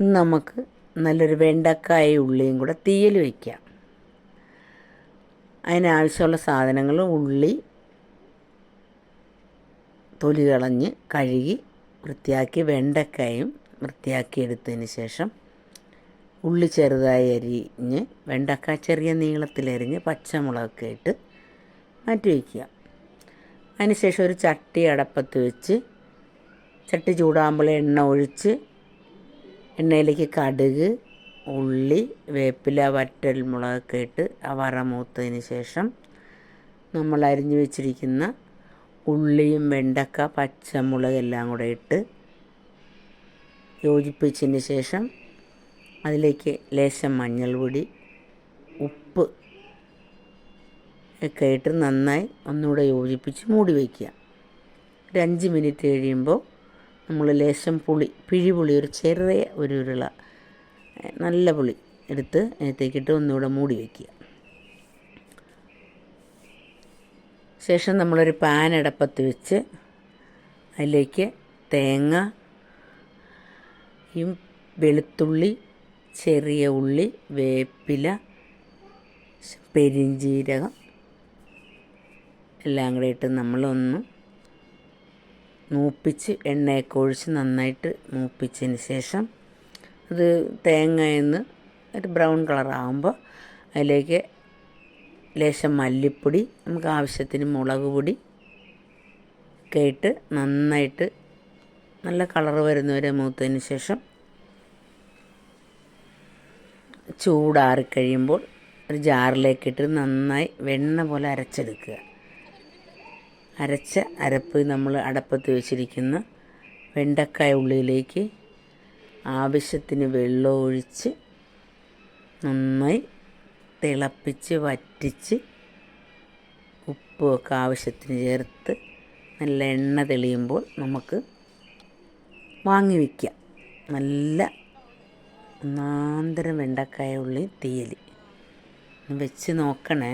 നമുക്ക് നല്ലൊരു വെണ്ടക്കായ ഉള്ളിയും കൂടെ തീയൽ വയ്ക്കാം. അതിനാവശ്യമുള്ള സാധനങ്ങൾ ഉള്ളി തൊലി കളഞ്ഞ് കഴുകി വൃത്തിയാക്കി വെണ്ടക്കായും വൃത്തിയാക്കി എടുത്തതിന് ശേഷം ഉള്ളി ചെറുതായി അരിഞ്ഞ് വെണ്ടക്ക ചെറിയ നീളത്തിലരിഞ്ഞ് പച്ചമുളകൊക്കെ ഇട്ട് മാറ്റി വയ്ക്കുക. അതിനുശേഷം ഒരു ചട്ടി അടപ്പത്ത് വെച്ച് ചട്ടി ചൂടാകുമ്പോൾ എണ്ണ ഒഴിച്ച് എണ്ണയിലേക്ക് കടുക് ഉള്ളി വേപ്പില വറ്റൽ മുളകൊക്കെ ഇട്ട് ആ വറ മൂത്തതിന് ശേഷം നമ്മൾ അരിഞ്ഞു വെച്ചിരിക്കുന്ന ഉള്ളിയും വെണ്ടക്ക പച്ചമുളക് എല്ലാം കൂടെ ഇട്ട് യോജിപ്പിച്ചതിന് ശേഷം അതിലേക്ക് ലേശം മഞ്ഞൾപ്പൊടി ഉപ്പ് ഒക്കെ ഇട്ട് നന്നായി ഒന്നുകൂടെ യോജിപ്പിച്ച് മൂടി വയ്ക്കുക ഒരു അഞ്ച് മിനിറ്റ് കഴിയുമ്പോൾ നമ്മൾ ലേശം പുളി പിഴിപുളി ഒരു ചെറിയ ഒരു ഉരുള നല്ല പുളി എടുത്ത് അതിനകത്തേക്കിട്ട് ഒന്നുകൂടെ മൂടി വയ്ക്കുക ശേഷം നമ്മളൊരു പാൻ അടപ്പത്ത് വെച്ച് അതിലേക്ക് തേങ്ങ ഈ വെളുത്തുള്ളി ചെറിയ ഉള്ളി വേപ്പില പെരിഞ്ചീരകം എല്ലാം കൂടെ ഇട്ട് നമ്മളൊന്ന് മൂപ്പിച്ച് എണ്ണയൊക്കെ ഒഴിച്ച് നന്നായിട്ട് മൂപ്പിച്ചതിന് ശേഷം അത് തേങ്ങയെന്ന് ഒരു ബ്രൗൺ കളറാകുമ്പോൾ അതിലേക്ക് ലേശം മല്ലിപ്പൊടി നമുക്ക് ആവശ്യത്തിന് മുളക് പൊടി ഒക്കെ ഇട്ട് നന്നായിട്ട് നല്ല കളർ വരുന്നവരെ മൂത്തതിന് ശേഷം ചൂടാറിക്കഴിയുമ്പോൾ ഒരു ജാറിലേക്കിട്ട് നന്നായി വെണ്ണ പോലെ അരച്ചെടുക്കുക. അരച്ച അരപ്പ് നമ്മൾ അടപ്പത്ത് വെച്ചിരിക്കുന്ന വെണ്ടക്കായ ഉള്ളിയിലേക്ക് ആവശ്യത്തിന് വെള്ളം ഒഴിച്ച് നന്നായി തിളപ്പിച്ച് വറ്റിച്ച് ഉപ്പുമൊക്കെ ആവശ്യത്തിന് ചേർത്ത് നല്ല എണ്ണ തെളിയുമ്പോൾ നമുക്ക് വാങ്ങി വയ്ക്കാം നല്ല ഒന്നാന്തരം വെണ്ടക്കായ ഉള്ളി തീയൽ വെച്ച് നോക്കണേ.